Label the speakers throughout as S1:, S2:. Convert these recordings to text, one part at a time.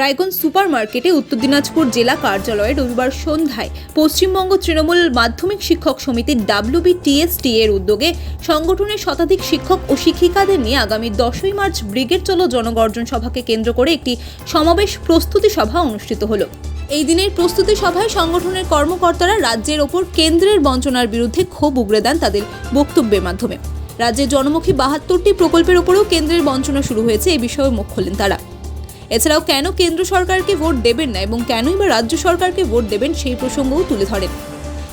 S1: Raiganj super মার্কেটে উত্তর দিনাজপুর জেলা কার্যালয়ে রবিবার সন্ধ্যায় পশ্চিমবঙ্গ তৃণমূল মাধ্যমিক শিক্ষক সমিতির ডাব্লিউবিটিএসটি এর উদ্যোগে সংগঠনের শতাধিক শিক্ষক ও শিক্ষিকাদের নিয়ে আগামী দশই মার্চ ব্রিগেড চলো জনগর্জন সভাকে কেন্দ্র করে একটি সমাবেশ প্রস্তুতি সভা অনুষ্ঠিত হলো। এই দিনের প্রস্তুতি সভায় সংগঠনের কর্মকর্তারা রাজ্যের ওপর কেন্দ্রের বঞ্চনার বিরুদ্ধে ক্ষোভ উগরে দেন তাদের বক্তব্যের মাধ্যমে। রাজ্যের জনমুখী বাহাত্তরটি প্রকল্পের ওপরেও কেন্দ্রের বঞ্চনা শুরু হয়েছে, এ বিষয়ে মুখ খোলেন তারা। এছাড়াও কেন কেন্দ্র সরকারকে ভোট দেবেন না এবং কেনই বা রাজ্য সরকারকে ভোট দেবেন সেই প্রসঙ্গও তুলে ধরেন।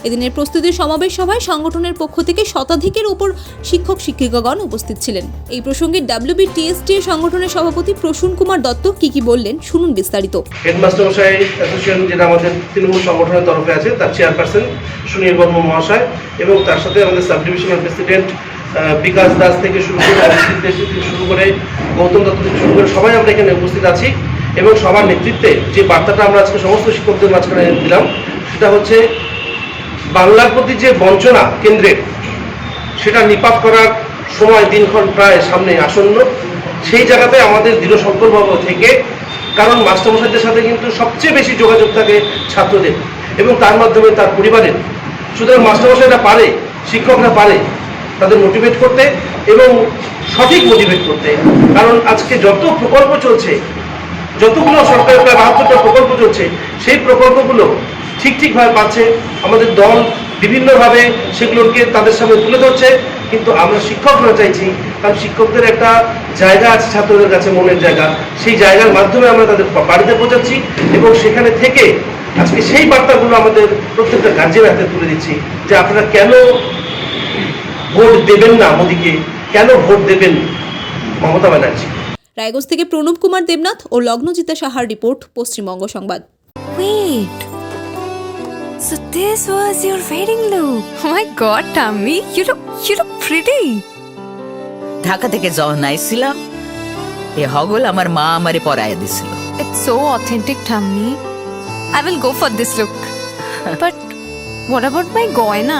S1: এদিনের প্রস্তুতি সমাবেশ সভায় সংগঠনের পক্ষ থেকে শতাধিকের উপর শিক্ষক শিক্ষিকাগণ উপস্থিত ছিলেন। এই প্রসঙ্গে ডাব্লিউবিটিএসটি সংগঠনের সভাপতি প্রসূন কুমার দত্ত কি কি বললেন শুনুন বিস্তারিত।
S2: হেডমাস্টার মশাই, অ্যাসোসিয়েশন যেটা আমাদের তৃণমূল সংগঠনের তরফে আছে, তার চেয়ারপারসন সুনীল বর্ম মহাশয় এবং তার সাথে আমাদের sub divisional president Bikash Das থেকে শুরু করে অভিজিৎ থেকে শুরু করে গৌতম দত্ত থেকে শুরু করে সবাই আমরা এখানে উপস্থিত আছি এবং সবার নেতৃত্বে যে বার্তাটা আমরা আজকে সমস্ত শিক্ষকদের মাঝখানে দিলাম, সেটা হচ্ছে বাংলার প্রতি যে বঞ্চনা কেন্দ্রের, সেটা নিপাত করার সময় দিনক্ষণ প্রায় সামনে আসন্ন। সেই জায়গাতে আমাদের দৃঢ় সংকল্প থেকে কারণ মাস্টারমশাইদের সাথে কিন্তু সবচেয়ে বেশি যোগাযোগ থাকে ছাত্রদের এবং তার মাধ্যমে তার পরিবারের। সুতরাং মাস্টারমশাইরা পারে, শিক্ষকরা পারে তাদের মোটিভেট করতে এবং সঠিক মোটিভেট করতে। কারণ আজকে যত প্রকল্প চলছে, যতগুলো সরকারের প্রায় বাহাত্তরটা প্রকল্প চলছে, সেই প্রকল্পগুলো ঠিক ঠিকভাবে পাচ্ছে। আমাদের দল বিভিন্নভাবে সেগুলোকে তাদের সামনে তুলে ধরছে। কিন্তু আমরা শিক্ষকরা চাইছি, কারণ শিক্ষকদের একটা জায়গা আছে ছাত্রদের কাছে, মনের জায়গা। সেই জায়গার মাধ্যমে আমরা তাদের বাড়িতে পৌঁছাচ্ছি এবং সেখানে থেকে আজকে সেই বার্তাগুলো আমাদের প্রত্যেকটা গার্জেন হাতে তুলে দিচ্ছি যে আপনারা কেন ভোট দেবেন না মোদীকে কেন ভোট দেবেন মমতা ব্যানার্জি
S1: রায়গঞ্জ থেকে প্রণব কুমার দেবনাথ ও লগ্নজিতা সাহার রিপোর্ট পশ্চিমবঙ্গ সংবাদ
S3: Wait. So this was your wedding look. Oh my god, Tammy, you look you look pretty.
S4: Dhaka থেকে যখন আইছিলাম এ হগল আমার মা আমারে পরায় দিছিল
S3: It's so authentic, Tammy. I will go for this look. but what about my goina?